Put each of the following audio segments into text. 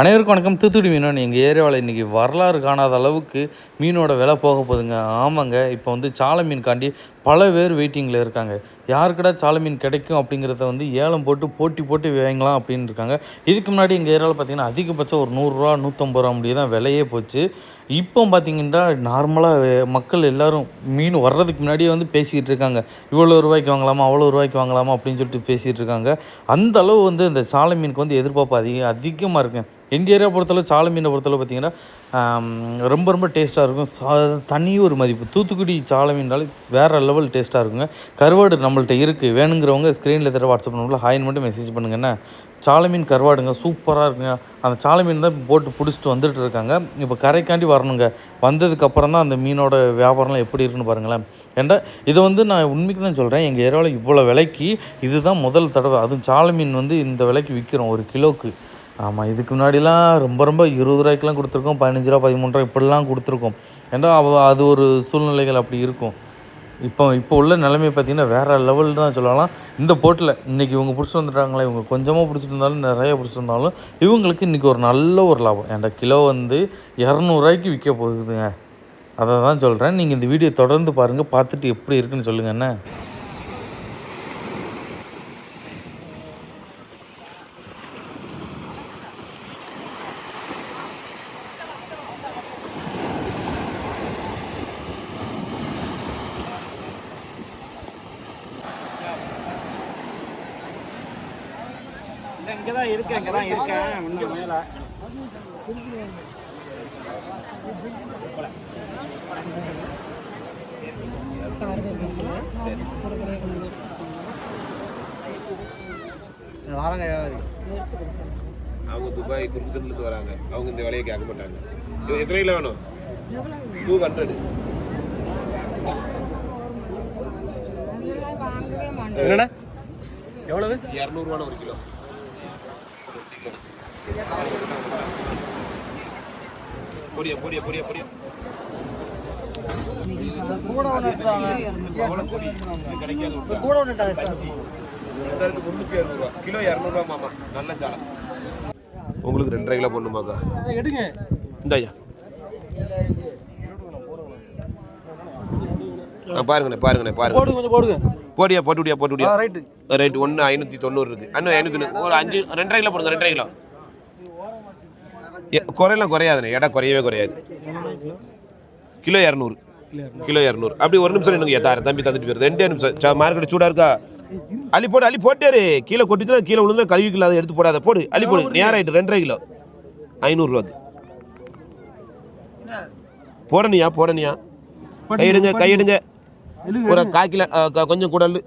அனைவருக்கும் வணக்கம். தூத்துக்குடி மீனவன் எங்கள் ஏரியாவில் இன்றைக்கி வரலாறு காணாத அளவுக்கு மீனோட விலை போக போகுதுங்க. ஆமாங்க இப்போ வந்து சாலை மீன்காண்டி பல பேர் வெயிட்டிங்கில் இருக்காங்க. யாருக்கடா சாலை மீன் கிடைக்கும் அப்படிங்கிறத வந்து ஏலம் போட்டு போட்டி போட்டு வாங்கலாம் அப்படின்னு இருக்காங்க. இதுக்கு முன்னாடி எங்கள் ஏரியாவில் பார்த்தீங்கன்னா அதிகபட்சம் ஒரு நூறுரூவா நூற்றம்பது ரூபா முடிய தான் விலையே போச்சு. இப்போ பார்த்தீங்கன்னா நார்மலாக மக்கள் எல்லாரும் மீன் வர்றதுக்கு முன்னாடியே வந்து பேசிக்கிட்டு இருக்காங்க. இவ்வளோ ரூபாய்க்கு வாங்கலாமா அவ்வளோ ரூபாய்க்கு வாங்கலாமா அப்படின்னு சொல்லிட்டு பேசிகிட்டு இருக்காங்க. அந்த அளவு வந்து இந்த சாலை மீனுக்கு வந்து எதிர்பார்ப்பு அதிக அதிகமாக இருக்குது எங்கள் ஏரியா பொறுத்தளவு சாலை மீனை பொறுத்தளவு பார்த்தீங்கன்னா ரொம்ப ரொம்ப டேஸ்ட்டாக இருக்கும். சா தனி ஒரு மதிப்பு. தூத்துக்குடி சாலை மீனாலே வேறு லெவல் டேஸ்ட்டாக இருக்குங்க. கருவாடு நம்மள்ட்ட இருக்குது வேணுங்கிறவங்க ஸ்க்ரீனில் தர வாட்ஸ்அப் நம்பரில் ஹாய்னு மட்டும் மெசேஜ் பண்ணுங்கண்ணே சாலை மீன் கருவாடுங்க சூப்பராக இருக்குங்க. அந்த சாலை மீன் தான் போட்டு பிடிச்சிட்டு வந்துட்டு இருக்காங்க. இப்போ கரைக்காண்டி வரணுங்க. வந்ததுக்கப்புறம் தான் அந்த மீனோட வியாபாரம்லாம் எப்படி இருக்குன்னு பாருங்களேன். ஏன்டா இதை வந்து நான் உண்மைக்கு தான் சொல்கிறேன் எங்கள் ஏரியாவில் இவ்வளோ விலைக்கு இதுதான் முதல் தடவை. அதுவும் சாலை மீன் வந்து இந்த விலைக்கு விற்கிறோம் ஒரு கிலோக்கு. ஆமாம் இதுக்கு முன்னாடிலாம் ரொம்ப ரொம்ப இருபது ரூபாய்க்குலாம் கொடுத்துருக்கோம் பதினஞ்சு ரூபா பதிமூணு ரூபா இப்படிலாம் கொடுத்துருக்கோம். ஏன்னா அவ அது ஒரு சூழ்நிலைகள் அப்படி இருக்கும். இப்போ இப்போ உள்ள நிலைமை பார்த்தீங்கன்னா வேறு லெவல் தான் சொல்லலாம். இந்த போட்டில் இன்றைக்கி இவங்க பிடிச்சிட்டு வந்துட்டாங்களே இவங்க கொஞ்சமாக பிடிச்சிட்டு இருந்தாலும் நிறைய பிடிச்சிட்டு இருந்தாலும் இவங்களுக்கு இன்றைக்கி ஒரு நல்ல ஒரு லாபம். ஏன்டா கிலோ வந்து இரநூறுவாய்க்கு விற்க போகுதுங்க. அதை தான் சொல்கிறேன் நீங்கள் இந்த வீடியோ தொடர்ந்து பாருங்கள் பார்த்துட்டு எப்படி இருக்குன்னு சொல்லுங்கள் என்ன இங்கே தான் இருக்கேன் இங்கே தான் இருக்கேன் இங்கே மேலே வாரங்க அவங்க துபாய் குருச்சந்திலிருந்து வராங்க அவங்க இந்த வேலையை கேட்க மாட்டாங்க. இது எத்தனை கிலோ வேணும்? டூ ஹண்ட்ரட் எவ்வளவு? இரநூறுவான ஒரு கிலோ. பொடியா பொடியா பொடியா பொடியா. கூட ஒன்று கிடைக்காது. கூட ஒன்று முந்நூற்றி இரநூறுவா கிலோ இரநூறுவா மாமா. நல்ல சாலை உங்களுக்கு ரெண்டரை கிலோ பொண்ணுமாக்கா எடுங்க. இந்த ஐயா ஆ பாருங்கண்ணே பாருங்கண்ணே பாருங்க. போடுங்க கொஞ்சம் போடுங்க. போடியா போட்டுடியா போட்டுடியா ரைட்டு. ரைட் ஒன்று ஐநூற்றி தொண்ணூறு இருக்கு அண்ணன் ஐநூற்றி ஒரு அஞ்சு ரெண்டரை கிலோ போடுங்க ரெண்டரை கிலோ குறையெல்லாம் குறையாதுண்ணே எடை குறையவே குறையாது. கிலோ இரநூறு. கிலோ இரநூறு. அப்படி ஒரு நிமிஷம் எனக்கு தாரேன். தம்பி தந்துட்டு போயிரு. ரெண்டே நிமிஷம். மார்க்கெட் சூடாக இருக்கா? அள்ளி போடு அள்ளி போட்டாரு. கீழே கொட்டிச்சுனா கீழே விழுந்தா கழுவிக்கல அதை எடுத்து போடாத. போடு அள்ளி போடு. நேரம் ஆயிட்டு ரெண்டரை கிலோ. ஐநூறுரூவாக்கு. போடணியா போடணியா? கையெடுங்க கையெடுங்க. ஒரு கால் கிலோ ஆ, க- கொஞ்சம் கூட அள்ளு.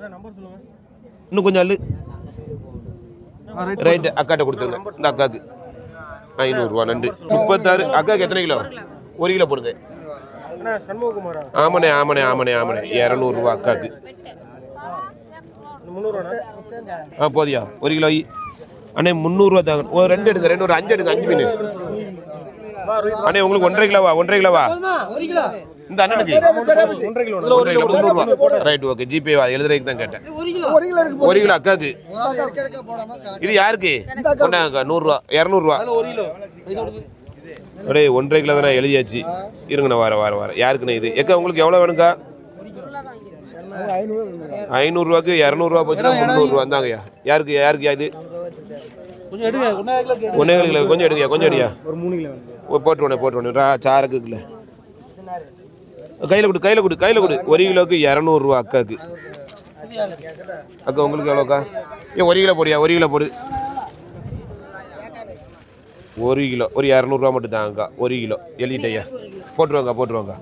இன்னும் கொஞ்சம் அள்ளு. ரைட்டு அக்காட்ட கொடுத்துருங்க. இந்த அக்காவுக்கு ஐநூறுரூவா நன்றி முப்பத்தாறு. அக்காவுக்கு எத்தனை கிலோ? ஒரு கிலோ போடுங்க. ஆமாண்ணே ஆமாண்ணே ஆமாண்ணே ஆமாண்ணே இரநூறுவா அக்காவுக்கு ஆ போதியா? ஒரு கிலோ ஐ. அண்ணே முந்நூறுரூவா தாங்க ஒரு ரெண்டு எடுங்க ரெண்டு ஒரு அஞ்சு எடுங்க அஞ்சு மீன். அண்ணே உங்களுக்கு ஒன்றரை கிலோவா? ஒன்றரை கிலோவா? இந்த அண்ணனுக்கு? ஒன்றரை கிலோ ஒன்றரை கிலோ முந்நூறுரூவா ரைட் ஓகே ஜிபே எழுதுறதுக்கு தான் கேட்டேன். ஒரு கிலோ. அக்காவுக்கு இது யாருக்கு? கொண்டாங்க நூறுரூவா இரநூறுவா. ஒரு கிலோ. அப்படியே ஒன்றரை கிலோ தானே எழுதியாச்சு. இருங்கண்ணா வர வர வர யாருக்குண்ணே இது? எக்கா உங்களுக்கு எவ்வளோ வேணுங்கா ஐநூறுரூவாக்கு இரநூறுவா போச்சுன்னா முந்நூறுரூவா தாங்கய்யா யாருக்கு யாருக்கு இது? கிலோ ஒன்றே கிலோ கொஞ்சம் எடுங்கய்யா கொஞ்சம் எடுயா ஒரு மூணு கிலோ வேணும். போட்டுருவோண்ணே போட்டுருவோண்ணே ரா சாருக்கு இல்லை கையில் கொடு கையில் கொடு கையில் கொடு. ஒரு கிலோக்கு இரநூறுவா அக்காவுக்கு அக்கா உங்களுக்கு எவ்வளோக்கா? ஏன் ஒரு கிலோ போடியா ஒரு கிலோ போடு. ஒரு கிலோ ஒரு இரநூறுவா மட்டும் தாங்கக்கா ஒரு கிலோ. எழுதிட்டையா போட்டுருவாங்க போட்டுருவாங்க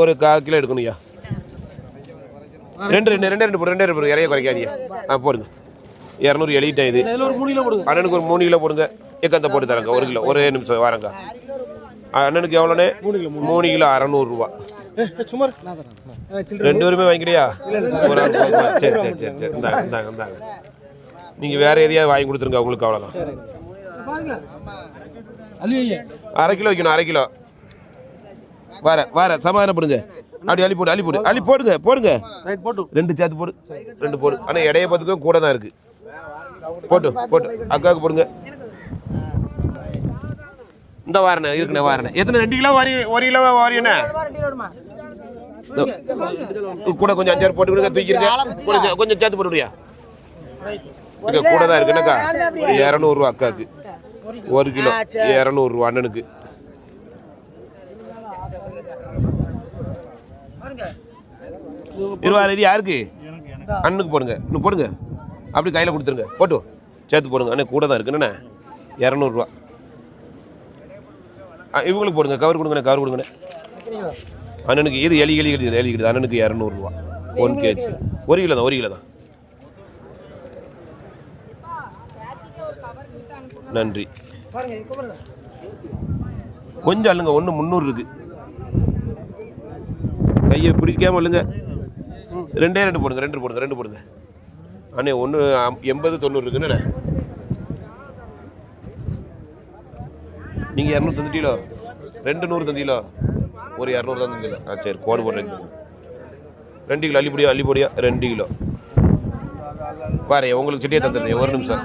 ஒரு கா கிலோ எடுக்கணும்யா ரெண்டு ரெண்டு ரெண்டு ரெண்டு ரெண்டு ரெண்டு இறைய குறைக்காதியா ஆ போடுங்க. இரநூறு எழுதிட்டேன் இது. இதில் ஒரு மூணு கிலோ போடுங்க. அண்ணனுக்கு ஒரு மூணு கிலோ போடுங்க. எக்கந்த போட்டு தரேங்க. ஒரு கிலோ ஒரே நிமிஷம் வரேங்க. அண்ணனுக்கு எவ்வளோண்ணே? மூணு கிலோ அறநூறுரூவா ரெண்டு பேருமே வாங்கிக்கிறியா ஒரு ஆள். சரி சரி சரி சரி. இந்தாங்க இந்தாங்க இந்தாங்க. நீங்கள் வேற எதையாவது வாங்கி கொடுத்துருங்க உங்களுக்கு அவ்வளோதான் அரை கிலோ வைக்கணும் அரை கிலோ. வர வர சமாதானப்படுங்க. அப்படி அள்ளி போடு அள்ளி போடு. அள்ளி போடுங்க போடுங்க. ரெண்டு சேர்த்து போடு ரெண்டு போடு. ஆனால் இடைய பார்த்துக்கும் கூட தான் இருக்கு. போட்டு போட்டு. அக்காவுக்கு போடுங்க. இந்த வாரணே இருக்குண்ணே வாரணே எத்தனை ரெண்டு கிலோ வாரி ஒரு கிலோ வாரியண்ணே கூட கொஞ்சம் அஞ்சாறு போட்டு கொடுங்க தூக்கிருங்க கொஞ்சம் கொஞ்சம் சேர்த்து போட்டு விடுறியா? இங்க கூட தான் இருக்குன்னாக்கா இரநூறுவா அக்காவுக்கு ஒரு கிலோ இரநூறுவா அண்ணனுக்கு. இருபது இது யாருக்கு? அண்ணனுக்கு போடுங்க. இன்னும் போடுங்க. அப்படி கையில் கொடுத்துருங்க. போட்டு சேர்த்து போடுங்க. அண்ணன் கூட தான் இருக்குண்ணே இரநூறுவா. இவங்களுக்கு போடுங்க. கவர் கொடுங்கண்ணே கவர் கொடுங்கண்ணே. அண்ணனுக்கு இது எலி எலி எலி எலி கிடையாது அண்ணனுக்கு இரநூறுவா. One KG. ஒரு கிலோ தான் ஒரு கிலோ தான். நன்றி. கொஞ்சம் அல்லுங்க ஒன்று முந்நூறு இருக்கு. கையை பிடிக்காமல் இல்லைங்க ரெண்டே ரெண்டு போடுங்க ரெண்டு போடுங்க ரெண்டு போடுங்க. அண்ணே ஒன்று எண்பது தொண்ணூறு இருக்குண்ணே நீங்கள் இரநூறு தந்துட்டீங்களோ? ரெண்டு நூறு தந்தீங்களோ? ஒரு இரநூறு தான் தந்தீங்களோ ஆ சரி கோடு போடுறேன் ரெண்டு. கிலோ அள்ளிப்படியா அள்ளிப்படியா? ரெண்டு கிலோ. பாரு உங்களுக்கு சிட்டியை தந்துடுறேன். ஒரு நிமிஷம்.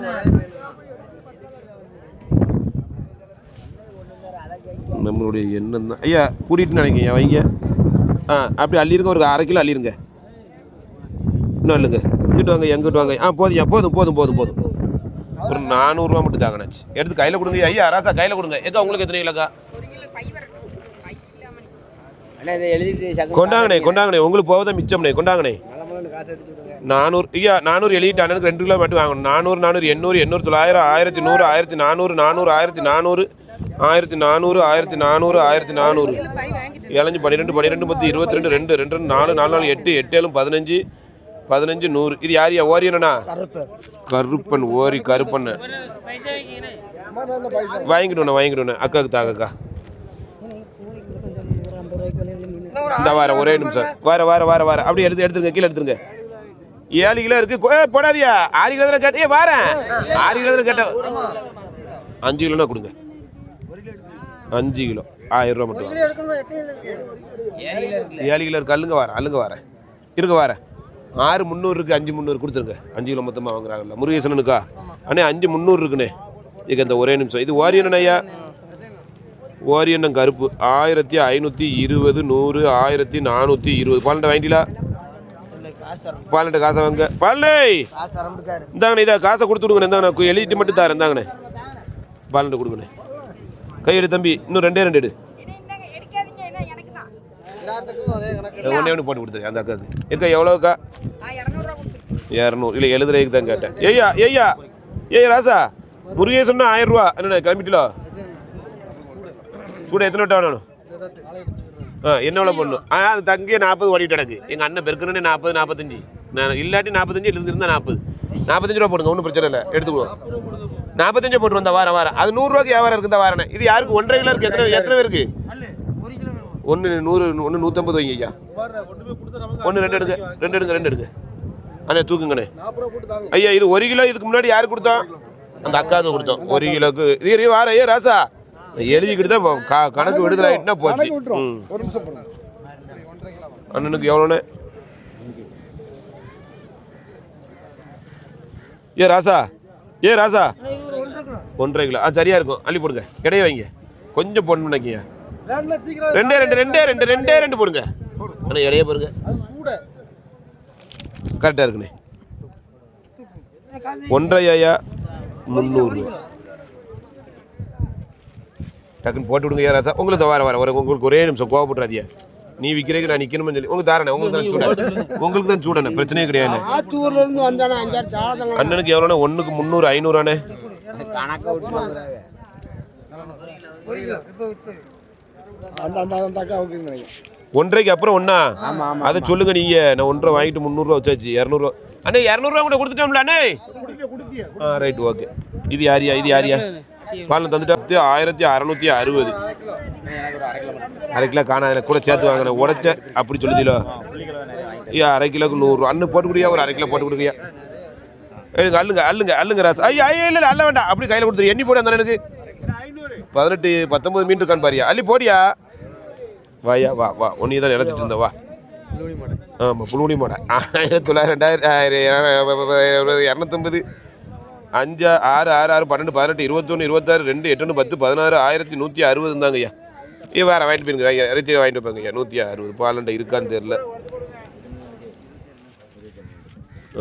நம்மளுடைய எண்ணம் தான். ஐயா கூட்டிகிட்டு நினைக்கிறீங்க வைங்க. ஆ அப்படி அள்ளிருங்க ஒரு அரை கிலோ அள்ளிருங்க. இன்னும் இல்லைங்க இங்கிட்டு வாங்க எங்கிட்டு வாங்க. ஆ போதும் போதும் போதும் போதும் போதும். ஒரு நானூறுரூவா மட்டும் தாங்கண்ணாச்சு எடுத்து கையில் கொடுங்க ஐயா ராசா கையில் கொடுங்க. ஏக்கா உங்களுக்கு எத்தனை கிலோக்கா? கொண்டாங்கண்ணே கொண்டாங்கண்ணே. உங்களுக்கு போவதான் மிச்சம்ண்ணே கொண்டாங்கண்ணே. நானூறு ஐயா நானூறு எழுதிட்டு அண்ணனுக்கு ரெண்டு கிலோ மட்டும் வாங்கணும். நானூறு நானூறு எண்ணூறு எண்ணூறு தொள்ளாயிரம் ஆயிரத்தி நூறு ஆயிரத்தி நானூறு நானூறு ஆயிரத்தி நானூறு ஆயிரத்தி நானூறு ஆயிரத்தி நானூறு ஆயிரத்தி நானூறு. ஏழஞ்சு பன்னிரெண்டு பன்னிரெண்டு பத்து இருபத்தி ரெண்டு ரெண்டு ரெண்டு ரெண்டு, நாலு நாலு நாலு எட்டு எட்டு ஏழும் பதினஞ்சு பதினஞ்சு நூறு. இது யாரியா ஓரியனா கருப்பன் ஓரி கருப்பன் வாங்கிடுவேண்ணே வாங்கிடுவேண்ணே அக்காவுக்கு தாங்கக்கா இந்த வார ஒரே நிமிஷம். வார வார வார வார. அப்படியே எடுத்து எடுத்துருங்க கீழே எடுத்துருங்க. ஏழு கிலோ இருக்கு. போடாதியா ஆறு கிலோ தானே கேட்டே வாரேன் ஆறு கிலோ தானே கேட்டேன். அஞ்சு கிலோனா கொடுங்க. அஞ்சு கிலோ. ஆயிரம் ரூபா மட்டும் ஏழு கிலோ இருக்கு. அள்ளுங்க வரேன் அள்ளுங்க வரேன். இருங்க வரேன். ஆறு முந்நூறு இருக்கு அஞ்சு முந்நூறு கொடுத்துருங்க. அஞ்சு கிலோ மொத்தமாக வாங்குறாங்கல்ல. முருகேசனுக்கா? அண்ணே அஞ்சு முந்நூறு இருக்குண்ணே. இதுக்கு இந்த ஒரே நிமிஷம். இது ஓரியன் ஐயா? ஓரியண்ணம் கருப்பு? ஆயிரத்தி ஐநூற்றி இருபது நூறு ஆயிரத்தி நானூற்றி இருபது. பன்னெண்டு வாங்கிட்டீங்களா? பன்னெண்டு காசை வாங்க. பல்லை இந்தாங்கண்ணே இதை காசை கொடுத்து விடுங்கண்ணே. இந்தாங்க நான் எழுதிட்டு மட்டும் தரேன். இந்தாங்கண்ணே. பன்னெண்டு கொடுங்கண்ணே. கையெடு தம்பி இன்னும் ரெண்டே ரெண்டு எடு. இந்தாங்க எடுக்காதீங்க ஏன்னா எனக்கு தான். ஒன்றே ஒன்று போட்டு கொடுத்துரு அந்த அக்காவுக்கு எக்கா எவ்வளோக்கா இரநூறு இல்லை எழுதுறதுக்கு தான் கேட்டேன். ஏய்யா ஏய்யா ஏய் ராசா முருகேசன்னா ஆயிரம் ரூபா என்னண்ணே கிளம்பிட்டீங்களோ சூட எத்தனை வட்டம் வேணும் ஆ என்ன எவ்வளோ பண்ணும் ஆ அது தங்கியே நாற்பது ஓடிட்டு கிடக்கு. எங்கள் அண்ணன் பெருக்கணுன்னே நாற்பது நாற்பத்தஞ்சு. நான் இல்லாட்டி நாற்பத்தஞ்சு எழுதி இருந்தால் நாற்பது. நாற்பத்தஞ்சு ரூபா போடுங்க ஒன்றும் பிரச்சனை இல்லை. எடுத்துக்குவோம் நாற்பத்தஞ்சு போட்டு வந்தா வாரம் வாரம். அது நூறுரூவாக்கு வியாபாரம் இருக்கு இந்த வாரனே இது யாருக்கு? ஒன்றரை கிலோ இருக்கு. எத்தனை எத்தனை பேருக்கு? ஒன்று நூறு ஒன்று நூற்றம்பது வைங்க ஐயா. ஒன்று ரெண்டு எடுங்க. ரெண்டு எடுங்க ரெண்டு எடுங்க. அண்ணே தூக்குங்கண்ணே. ஐயா இது ஒரு கிலோ இதுக்கு முன்னாடி யாருக்கு கொடுத்தோம்? அந்த அக்காவுக்கு கொடுத்தோம். ஒரு கிலோக்கு. இது இது வார ஐயா ராசா? எழுதிக்கிட்டு தான் க- கணக்கு விடுதலை ஆயிட்டுனா போச்சு. ம். அண்ணனுக்கு எவ்வளோண்ணே? ஏ ராசா. ஏ ராசா. ஒன்றரை கிலோ. ஆ சரியா இருக்கும். அள்ளி போடுங்க. கிடையே வைங்க. கொஞ்சம் போடணும் நினைக்கிங்க. ரெண்டே ரெண்டு ரெண்டே ரெண்டு ரெண்டே ரெண்டு போடுங்க. அண்ணா இடையே போடுங்க. கரெக்டாக இருக்குண்ணே. ஒன்றரை ஐயா முந்நூறு. டக்குன்னு போட்டு விடுங்க யாராச்சா உங்களுக்கு வர வர வர உங்களுக்கு ஒரே நிமிஷம் கோவப்பட்டுறாதியா நீ விற்கிறதுக்கு நான் நிற்கணும்னு சொல்லி. உங்களுக்கு தாரணே உங்களுக்கு தான் சூட. உங்களுக்கு தான் சூடண்ணே பிரச்சனையே கிடையாது ஆத்தூர்ல இருந்து வந்தானே அஞ்சாறு சாதங்க அண்ணனுக்கு எவ்வளோண்ணே? ஒன்றுக்கு முந்நூறு ஐநூறாண்ணே. கணக்கை ஒன்றரைக்கு அப்புறம் ஒன்றா அதை சொல்லுங்க நீங்க. நான் ஒன்றரை வாங்கிட்டு முந்நூறுரூவா வச்சாச்சு. இரநூறுவா. அண்ணே இரநூறுவா கூட கொடுத்துட்டோம்ல அண்ணே? ஆ ரைட் ஓகே இது யாரியா? இது யாரியா? பாலம் தந்துட்டு ஆயிரத்தி அறநூற்றி அறுபது. அரை கிலோ காணாத கூட சேர்த்து வாங்கினேன். உடச்ச அப்படி சொல்லுதீங்களோ ஐயா அரை கிலோக்கு நூறுரூவா அண்ணன் போட்டு கொடுக்கியா ஒரு அரை கிலோ போட்டு கொடுக்கியா எனக்கு அள்ளுங்க அள்ளுங்க அள்ளுங்க ராசு ஐயா ஐயா இல்லை அல்ல வேண்டாம். அப்படி கையில் கொடுத்துரு. எண்ணி போடு அந்த எனக்கு. பதினெட்டு பத்தொம்பது மீன் இருக்கான்னு பாரியா. அள்ளி போடியா? வாயா வா வா. ஒன்றே தான் நினச்சிட்டு இருந்த வா. ஆமாம் புழுவணி மாடை. ஆயிரத்தி தொள்ளாயிரம் ரெண்டாயிரத்தி ஆயிரம் இரநூத்தம்பது. அஞ்சு ஆறு ஆறு ஆறு பன்னெண்டு பதினெட்டு இருபத்தொன்று இருபத்தாறு ரெண்டு எட்டுன்னு பத்து பதினாறு ஆயிரத்தி நூற்றி அறுபது இருந்தாங்கய்யா வேறு வாங்கிட்டு போயிருங்க ஐயா. இறைச்சி வாங்கிட்டு போங்க ஐயா. நூற்றி அறுபது. பாலண்டை இருக்கான்னு தெரில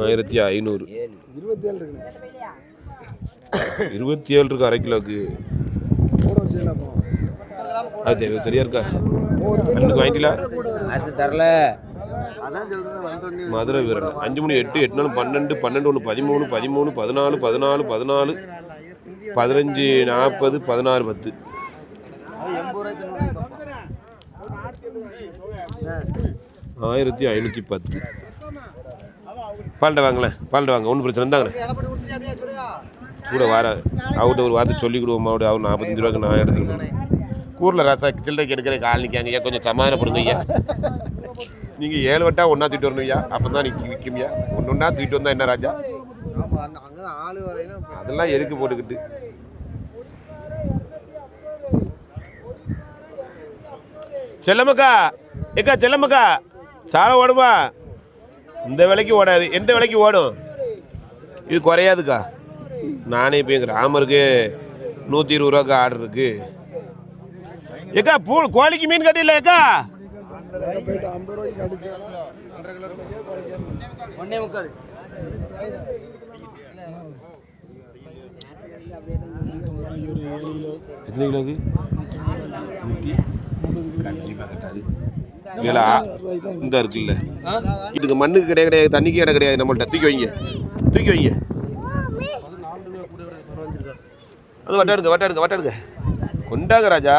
ஆயிரத்தி ஐநூறு. இருபத்தி ஏழு இருபத்தி ஏழு இருக்கு அரை கிலோக்கு. அது தெரியும் சரியா இருக்கா? காசு தரல. மதுரை வீரன். அஞ்சு மணி எட்டு எட்டு நாலு பன்னெண்டு பன்னெண்டு ஒன்று பதிமூணு பதிமூணு பதினாலு பதினாலு பதினாலு பதினஞ்சு நாற்பது பதினாறு பத்து. ஆயிரத்தி ஐநூற்றி பத்து. பால்ட்ட வாங்களேன் பால்ட்ட வாங்க ஒன்றும் பிரச்சனை இருந்தாங்கண்ணே சூட வார அவர்கிட்ட ஒரு வார்த்தை சொல்லிக்கிடுவோம். அவரு அவர் நாற்பத்தஞ்சு ரூபாய்க்கு நான் எடுத்துருக்கேன் கூரில் ராசா சில்லறைக்கு எடுக்கிற கால் நிற்காங்க ஐயா கொஞ்சம் சமாதானப்படுங்க ஐயா. நீங்கள் ஏழு வட்டா ஒன்றா தூக்கிட்டு வரணும் ஐயா. அப்போ தான் நிற்க விற்கும் ஐயா. ஒன்று ஒன்றா தூக்கிட்டு வந்தா என்ன ராஜா? அதெல்லாம் எதுக்கு போட்டுக்கிட்டு? செல்லம்மக்கா ஏக்கா செல்லம்மக்கா சாலை ஓடுமா? இந்த விலைக்கு ஓடாது. எந்த விலைக்கு ஓடும்? இது குறையாதுக்கா. நானே இப்போ எங்கள் ராமருக்கு நூற்றி இருபது ரூபாக்கா ஆர்டர் இருக்கு. ஏக்கா பூ கோழிக்கு மீன் கட்டில ஏக்கா? ஒன்னே முக்கால். எத்தனை கிலோக்கு? நூற்றி கண்டிப்பாக கட்டாது. வேலை இந்த இருக்குல்ல. இதுக்கு மண்ணுக்கு கிடையாது கிடையாது தண்ணிக்கு இடம் கிடையாது நம்மள்ட்ட. தூக்கி வைங்க. தூக்கி வைங்க. அது வட்டாடுங்க வட்டாடுங்க வட்டாடுங்க எடுங்க வட்டா எடுங்க. கொண்டாங்க ராஜா.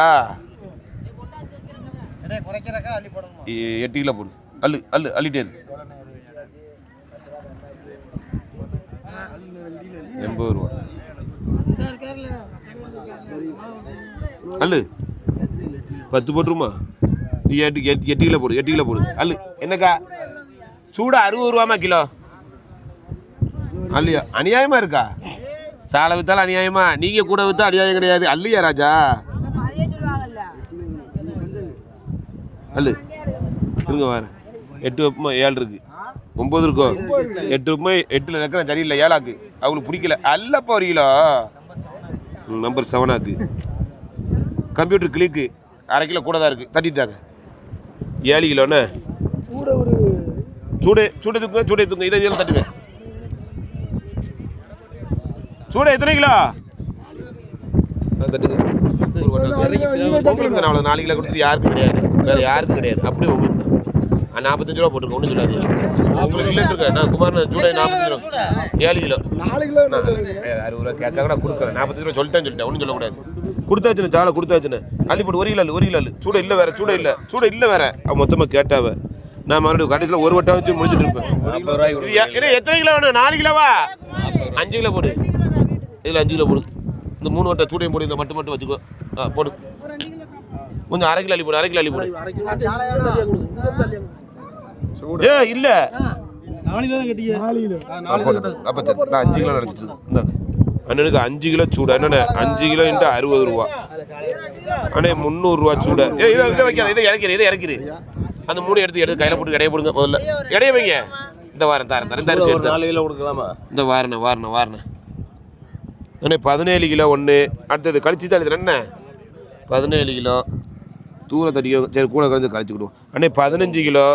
எட்டு கிலோ போடு. அள்ளு அள்ளு அள்ளிட்டே எண்பது ரூபா. அள்ளு. பத்து போட்டுருமா? நீ எட்டு எட்டு எட்டு கிலோ போடு எட்டு கிலோ போடு. அல்லு என்னக்கா? சூடா அறுபது ரூபாமா கிலோ. அல்லையா அநியாயமா இருக்கா? சாலை வித்தாலும் அநியாயமா? நீங்க கூட வித்தா அநியாயம் கிடையாது. அல்லையா ராஜா? அல்லு இருங்க வரேன். எட்டு வெப்பமா ஏழு இருக்கு. ஒம்பது இருக்கோ? எட்டு வெப்பமா எட்டில் இருக்கிற சரியில்லை. ஏழாக்கு. அவங்களுக்கு பிடிக்கல. அல்லப்பா ஒரு கிலோ நம்பர் செவனாக்கு கம்ப்யூட்டர் கிளிக்கு அரை கிலோ கூட தான் இருக்குது தட்டிட்டாங்க. ஏழு கிலோண்ணே கூட ஒரு சூடு சூடு தூக்குங்க சூடு தூக்குங்க. இதை இதில் தட்டுங்க. சூடு எத்தனை கிலோ? தட்டுங்க. உங்களுக்கு நாலு கிலோ கொடுத்துட்டு யாருக்கும் கிடையாது. வேறு யாருக்கும் கிடையாது. அப்படியே உங்களுக்கு தான். நாற்பத்தஞ்சு ரூபா போட்டுருங்க ஒன்றும் சொல்லாதீங்க. உங்களுக்கு இல்லைன்னு இருக்கேன் நான் குமார் சூடை நாற்பத்தஞ்சு ரூபா. ஏழு கிலோ. நாலு கிலோ அறுபது ரூபா கேட்க கூட கொடுக்குறேன் நாற்பத்தஞ்சு ரூபா சொல்லிட்டேன்னு சொல்லிட்டேன் ஒன்றும் சொல்லக்கூடாது. கொடுத்தாச்சுன்னு சாலை கொடுத்தாச்சுன்னு. அள்ளி போட்டு ஒரு கிலோ இல்ல, ஒரு கிலோ இல்ல. சூட இல்லை வேற சூட இல்லை. சூட இல்லை வேற. அவன் மொத்தமாக கேட்டாவ. நான் மறுபடியும் கடைசியில் ஒரு வட்டம் வச்சு முடிச்சுட்டு இருப்பேன். எத்தனை கிலோ வேணும்? நாலு கிலோவா? அஞ்சு கிலோ போடு. இதில் அஞ்சு கிலோ போடு. இந்த மூணு வட்டம் சூடையும் போடு இந்த மட்டும் மட்டும் வச்சுக்கோ. ஆ போடு. கொஞ்சம் அரை கிலோ அள்ளி போடு அரை கிலோ அள்ளி போடு. ஏ இல்ல. அஞ்சு கிலோ நினைச்சிட்டு அண்ணனுக்கு அஞ்சு கிலோ சூடு. அண்ணனே அஞ்சு கிலோ இன்ட்டு அறுபது ரூபா. அண்ணே முந்நூறுரூவா சூட. ஏ இதை இதை வைக்காத. இதை இறக்கிடு இதை இறக்கிடு அந்த மூணு எடுத்து எடுத்து கையில் போட்டு இடைய போடுங்க முதல்ல. இடைய வைங்க. இந்த வாரம் தரேன் தரேன் தரேன் எடுத்து நாலு கிலோ கொடுக்கலாமா? இந்த வாரண வாரண வாரண அண்ணே பதினேழு கிலோ ஒன்று அடுத்தது கழிச்சு தான் என்ன? பதினேழு கிலோ. தூர தடியோ சரி கூட கழிச்சு கழிச்சுக்கிடுவோம் அண்ணே பதினஞ்சு கிலோ.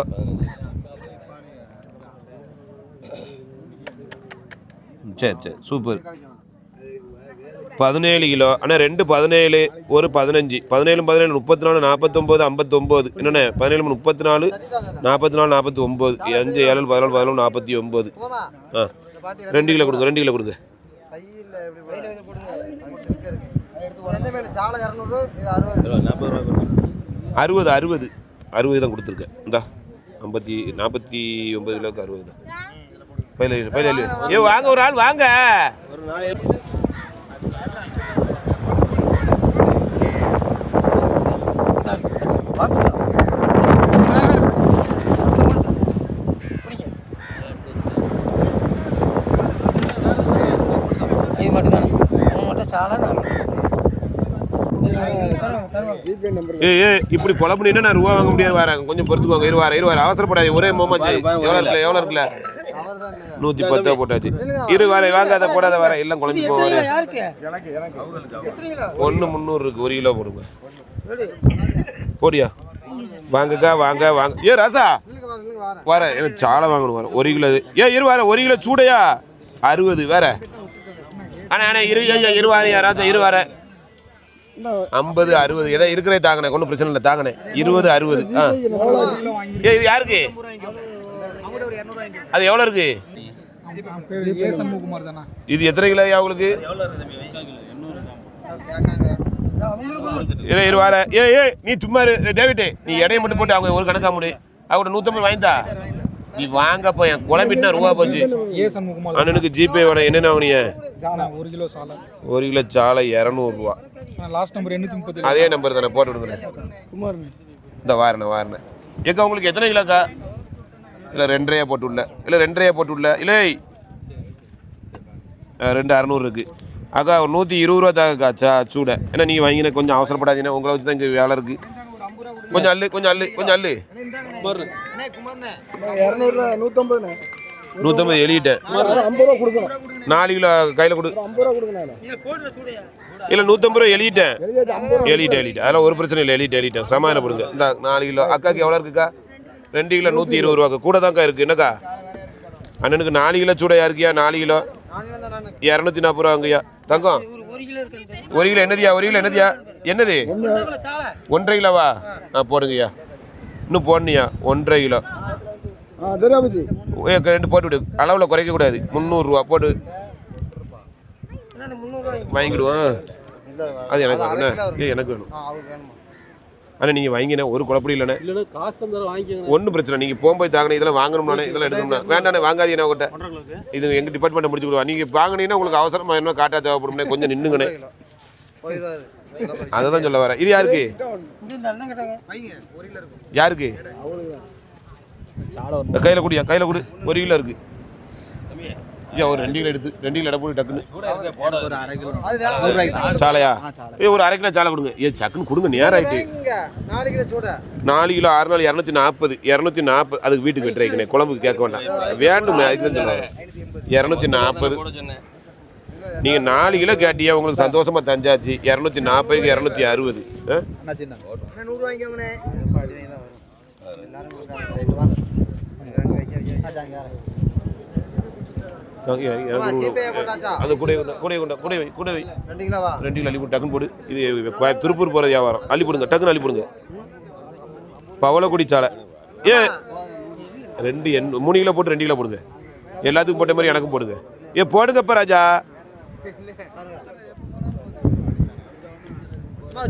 சரி சரி. சூப்பர். பதினேழு கிலோ. அண்ணா ரெண்டு பதினேழு ஒரு பதினஞ்சு. பதினேழு பதினேழு முப்பத்தி நாலு நாற்பத்தொம்போது ஐம்பத்தொம்போது. என்னண்ணே பதினேழு முப்பத்தி நாலு நாற்பத்தி நாலு நாற்பத்தி ஒம்பது அஞ்சு ஏழு பதினாலு பதினாலு நாற்பத்தி ஒம்பது ஆ. ரெண்டு கிலோ கொடுங்க ரெண்டு கிலோ கொடுங்க. அறுபது நாற்பது அறுபது. அறுபது அறுபது தான் கொடுத்துருக்கேன். இந்தா ஐம்பத்தி நாற்பத்தி ஒம்பது கிலோக்கு அறுபது தான். பயில பயில ஏ வாங்க ஒரு ஆள் வாங்க. ஒரு இது மட்டும் சாலை ஏ இப்படி பொழப்புனா நான் ரூபா வாங்க முடியாது வரேன் கொஞ்சம் பொறுத்துக்கோங்க. இரு வாரம் இரு வாரம் அவசரப்படாது ஒரே மோமாச்சு எவ்வளோ இருக்குல்ல எவ்வளோ இருக்குல்ல? நூற்றி பத்தா போட்டாச்சு. இரு வர வாங்க அதை போடாத வர எல்லாம் குழஞ்சி போவாரு ஒன்று முந்நூறு இருக்கு ஒரு கிலோ போடுங்க. போடியா வாங்கக்கா வாங்க வாங்க. ஏ ராசா. வர எனக்கு சாலை வாங்கணும் வர. ஒரு கிலோ. ஏ இரு வர. ஒரு கிலோ சூடையா? அறுபது வேற. அண்ணா அண்ணா இரு ஐயா இரு வார யாராச்சும் இரு வார. ஐம்பது அறுபது. ஏதோ இருக்கிறே தாங்கண்ணே ஒன்றும் பிரச்சனை இல்லை தாங்கண்ணே இருபது அறுபது. ஆ. ஏ இது யாருக்கு? அது எவ்வளோ இருக்கு? இது எத்தனை கிலோ ஐயா உங்களுக்கு? இரு வார ஏ ஏ நீ சும்மா இரு. நீ எடையை மட்டும் போட்டு அவங்க ஒரு கணக்கா முடி. அவங்க நூற்றம்பது வாங்கிதா நீ வாங்கப்பா என் குழம்பிட்டுனா ரூபா போச்சு. அண்ணனுக்கு ஜிபே வேணும் என்னென்ன வாங்கினீங்க? ஒரு கிலோ சாலை ஒரு கிலோ சாலை இரநூறுவா. லாஸ்ட் நம்பர் எண்ணூற்றி முப்பது அதே நம்பர் தானே போட்டு விடுங்க குமார் இந்த வாரண வாரண ஏக்கா உங்களுக்கு எத்தனை கிலோக்கா? இல்லை ரெண்டரையா போட்டு விடல இல்லை ரெண்டரையா போட்டு விடல இல்லை ரெண்டு அறநூறு இருக்கு. அக்கா ஒரு நூற்றி இருபது ரூபா தாக்கா சா சூட. ஏன்னா நீங்கள் வாங்கின கொஞ்சம் அவசரப்படாதீங்கன்னா உங்களை வச்சு தான் இங்கே வேலை இருக்கு. கொஞ்சம் அள்ளு கொஞ்சம் அள்ளு கொஞ்சம் நூற்றம்பதுண்ணே நூற்றம்பது எழுதிட்டேன் நாலு கிலோ கையில் கொடு. இல்லை நூற்றம்பது ரூபா எழுதிட்டேன் எழுதிட்டேன் எழுதிட்டேன் அதெல்லாம் ஒரு பிரச்சனை இல்லை எழுதிட்டேன் எழுதிட்டேன் சமாதானப்படுங்க. இந்த நாலு கிலோ. அக்காக்கு எவ்வளோ இருக்குக்கா? ரெண்டு கிலோ நூற்றி இருபது ரூபாக்கா. கூட தான்க்கா இருக்குது என்னக்கா? அண்ணனுக்கு நாலு கிலோ சூடையா இருக்கியா? நாலு கிலோ? இரநூத்தி நாற்பது ரூபா அங்கய்யா தங்கம்? ஒரு கிலோ என்னதுயா? ஒரு கிலோ என்னதுயா? என்னது? ஒன்றரை கிலோவா? ஆ போடுங்கய்யா. இன்னும் போடணுயா ஒன்றரை கிலோ. ரெண்டு போட்டு விடு அளவில் குறைக்க கூடாது முந்நூறுரூவா போட்டு வாங்கிடுவோம். அது எனக்கு வேணும். எனக்கு வேணும்? ஆனால் நீங்கள் வாங்கினேன் ஒரு குழப்படி இல்லைண்ணே. இல்லைன்னா காசு தந்தாலும் வாங்கிக்கோங்க ஒன்றும் பிரச்சனை நீங்கள் போகும்போது தாங்கணும் இதெல்லாம் வாங்கணும்னானே இதெல்லாம் எடுக்கணும்னா. வேண்டாண்ணே வாங்காதீங்க உங்கள்கிட்ட இது எங்கள் டிபார்ட்மெண்ட்டை முடிச்சுக்கிடுவா நீங்கள் வாங்கினீங்கன்னா உங்களுக்கு அவசரமாக என்ன காட்டா தேவைப்படும்னே கொஞ்சம் நின்றுங்கண்ணே அதை தான் சொல்ல வரேன். இது யாருக்கு? யாருக்கு? கையில் குடியா? கையில் கொடு. ஒரு கிலோ இருக்கு. ஐயா ஒரு ரெண்டு கிலோ எடுத்து ரெண்டு கிலோ போட்டு டக்குன்னு. சாலையா? ஏ ஒரு அரை கிலோ சாலை கொடுங்க. ஏ சக்குன்னு கொடுங்க நேரம் ஆயிட்டு நாலு கிலோ சூட. நாலு கிலோ ஆறு நாள் இரநூத்தி நாற்பது இரநூத்தி நாற்பது அதுக்கு வீட்டுக்கு வெட்டு வைக்கணும் குழம்புக்கு கேட்க வேண்டாம். வேண்டும் அதுக்கு தான் இரநூத்தி நாற்பது. நீங்கள் நாலு கிலோ கேட்டியா உங்களுக்கு சந்தோஷமா தஞ்சாச்சு. இரநூத்தி நாற்பதுக்கு இரநூத்தி அறுபது. நூறு வாங்கிக்கோங்கண்ணே எல்லாரும் கொடுக்காங்க. சரி, வாங்க. வாங்க, வைக்க, வைக்க, வைக்க. அம்மா, ஜிபே போட்டாச்சா அது கூட கூட கூட கூட வை ரெண்டு கிலோவா ரெண்டு கிலோ அள்ளி டக்குன்னு போடு. இது திருப்பூர் போகிற வியாபாரம். அள்ளி போடுங்க டக்குன்னு அள்ளி போடுங்க பவளக்குடி சாலை. ஏ ரெண்டு எண் மூணு கிலோ போட்டு ரெண்டு கிலோ போடுங்க. எல்லாத்துக்கும் போட்ட மாதிரி எனக்கும் போடுங்க. ஏ போடுங்கப்பா ராஜா.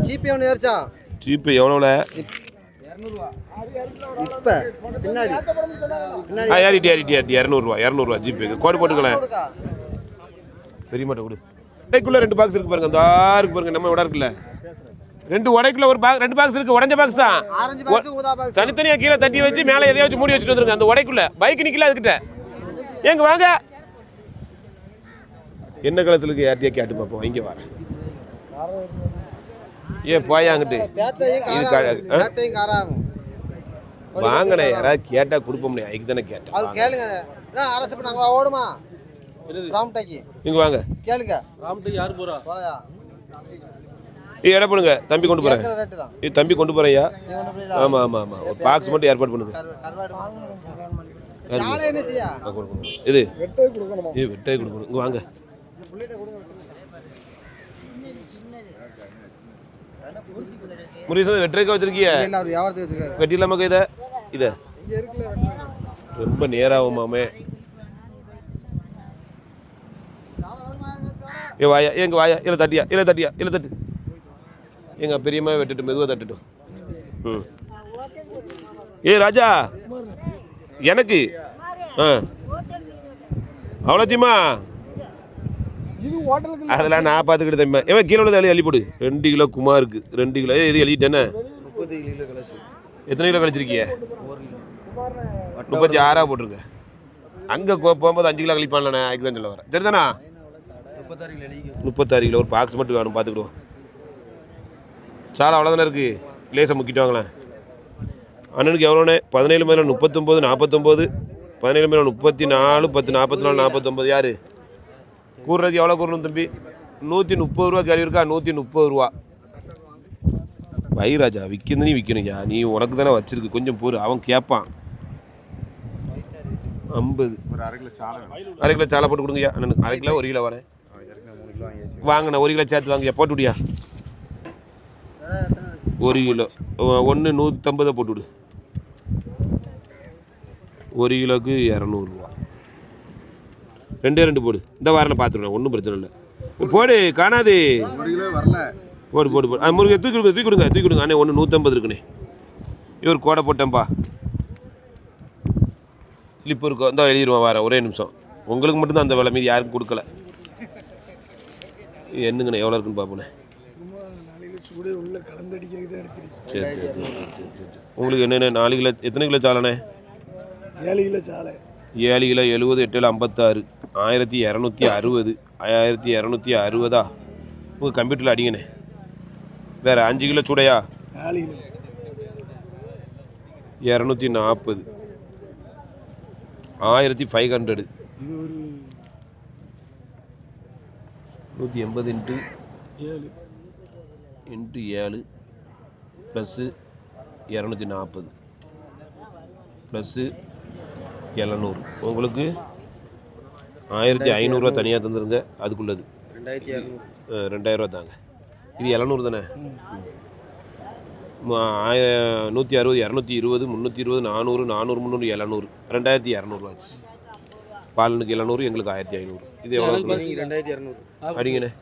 ஜிபே ஒன்று ஏறிச்சா? ஜிபே எவ்வளோல இப்ப பின்னாடி. ஆ ஏறிட்டு ஏறிட்டு ஏறிட்டு இரநூறுவா இரநூறுவா ஜிபேக்கு கோடு போட்டுக்கலாம். பெரிய மாட்டை கொடு. உடைக்குள்ள ரெண்டு பாக்ஸ் இருக்கு பாருங்க. அந்த இருக்கு பாருங்க நம்ம இருக்குல்ல. ரெண்டு உடைக்குள்ள ஒரு பாக்ஸ் ரெண்டு பாக்ஸ் இருக்கு. உடஞ்ச பாக்ஸ் தான். ஆரஞ்சு பாக்ஸ் ஊதா பாக்ஸ் தனித்தனியா கீழே தட்டி வச்சு மேலே வச்சு மூடி வச்சுட்டு வந்துருங்க. அந்த உடைக்குள்ள. பைக் நிக்கல அதுக்கிட்ட. ஏங்க வாங்க. என்ன கலசலுக்கு யார்ட்டையா கேட்டு பார்ப்போம். இங்க வரேன். ஏ போயா அங்கிட்டு. வாங்கண்ணே யாராவது கேட்டா கொடுப்போம்னே அதுக்கு தானே கேட்டேன். அது கேளுங்க. என்ன அரசு பண்ண அங்கே ஓடுமா? ராம்டைக்கு. இங்க வாங்க. கேளுங்க. ராம்ட்டு யார் போறா? போலையா? ஏ எடை பண்ணுங்க தம்பி கொண்டு போறேன். தான். ஏ தம்பி கொண்டு போறேன்யா நீ ஒன்றும் புரியல ஆமா ஆமா ஆமா. ஒரு பாக்ஸ் மட்டும் ஏற்பாடு பண்ணுங்க. இது. வெட்டை கொடுக்கணும்? இங்க வாங்க. கொடுங்க முருகேசன் வெட்டரைக்கா வச்சிருக்கிய. வெட்டிடலாமாக்கா இதை. இதை ரொம்ப நேராகுமாமே ஏ வாயா எங்க வாயா இல்லை தட்டியா இல்லை தட்டியா இல்லை தட்டு. எங்க பெரியம்மா வெட்டுட்டு மெதுவாக தட்டுட்டும். ம். ஏ ராஜா எனக்கு? ஆ. அவ்வளோத்தியமா அதெல்லாம் நான் பார்த்துக்கிட்டு தம்பி ஏன் கீழே உள்ளதை எழுதி போடு. ரெண்டு கிலோ குமாருக்கு ரெண்டு கிலோ. ஏய், இது எழுதிட்டேனே முப்பது கிலோ கலசு. எத்தனை கிலோ கழிச்சிருக்கீங்க முப்பத்தி ஆறா போட்டிருங்க அங்கே போகும்போது அஞ்சு கிலோ கழிப்பான்லண்ணே அதுக்கு தான் சொல்ல வரேன். சரிதானா? முப்பத்தாறு கிலோ எழுதி முப்பத்தாறு கிலோ. ஒரு பாக்ஸ் மட்டும் வேணும் பார்த்துக்கிடுவோம். சாலை அவ்வளோதானே இருக்குது லேசை முக்கிட்டு வாங்களேன். அண்ணனுக்கு எவ்வளோண்ணே பதினேழு மேலே முப்பத்தொம்போது நாற்பத்தொம்போது பதினேழு மீன் முப்பத்தி நாலு பத்து நாற்பத்தி நாலு நாற்பத்தொம்பது யார்? கூறுறது எவ்வளோ கூறணும் தம்பி? நூற்றி முப்பது ரூபா கேள்வி இருக்கா? நூற்றி முப்பது ரூபா. வைராஜா விற்கிறது நீ விற்கணும்யா நீ உனக்கு தானே வச்சிருக்கு. கொஞ்சம் பொறு அவன் கேட்பான் ஐம்பது. ஒரு அரை கிலோ சாலை அரை கிலோ சாலை போட்டு கொடுங்கய்யா. அண்ணனுக்கு அரை கிலோ ஒரு கிலோ வரேன் வாங்கண்ணா ஒரு கிலோ சேர்த்து வாங்கய்யா போட்டு விடியா ஒரு கிலோ. ஒன்று நூற்றம்பதை போட்டு விடு. ஒரு கிலோக்கு இரநூறுவா ரெண்டே ரெண்டு போடு. இந்த வாரம் பார்த்துருவேன் ஒன்றும் பிரச்சனை இல்லை. போடு காணாது. ஒரு கிலோ வரல. போடு போடு போடு. ஆ முருகன் தூக்கி கொடுங்க தூக்கி கொடுங்க தூக்கி கொடுங்க. அண்ணே ஒன்று நூற்றம்பது இருக்குண்ணே. இவர் கோடை போட்டேன்ப்பா. ஸ்லிப் இருக்கும் இந்த எழுதிடுவான் வரேன் ஒரே நிமிஷம். உங்களுக்கு மட்டும்தான் அந்த விலை மீதி யாருக்கும் கொடுக்கல. என்னங்கண்ணே எவ்வளோ இருக்குன்னு பார்ப்போண்ணே நாளைக்கு சூடு உள்ள கலந்தடிக்கிறது எடுத்துருக்கு சரி சரி சரி சரி சரி சரி சரி. உங்களுக்கு என்னென்ன நாலு கிலோ எத்தனை கிலோ சாலண்ணே? ஏழு கிலோ சாலை. ஏழு கிலோ எழுபது எட்டில் ஐம்பத்தாறு. ஆயிரத்தி இரநூத்தி அறுபது. ஆயிரத்தி இரநூத்தி அறுபதா? உங்கள் கம்ப்யூட்டரில் அடிங்கண்ணே. வேறு அஞ்சு கிலோ சூடையா? இரநூத்தி நாற்பது ஆயிரத்தி ஃபைவ் ஹண்ட்ரடு நூற்றி எண்பது இன்ட்டு ஏழு இன்ட்டு ஏழு ப்ளஸ்ஸு இரநூத்தி நாற்பது ப்ளஸ்ஸு எழுநூறு. உங்களுக்கு ஆயிரத்தி ஐநூறுரூவா தனியாக தந்துருங்க அதுக்குள்ளது. ரெண்டாயிரரூவா தாங்க. இது எழுநூறு தானே? ம- ஆய நூற்றி அறுபது இரநூத்தி இருபது முந்நூற்றி இருபது நானூறு நானூறு முந்நூறு எழுநூறு. ரெண்டாயிரத்தி இரநூறுவாச்சு பாலனுக்கு எழுநூறு எங்களுக்கு ஆயிரத்தி ஐநூறு. இது எவ்வளோ ரெண்டாயிரத்தி இரநூறு. அடிங்கண்ணே.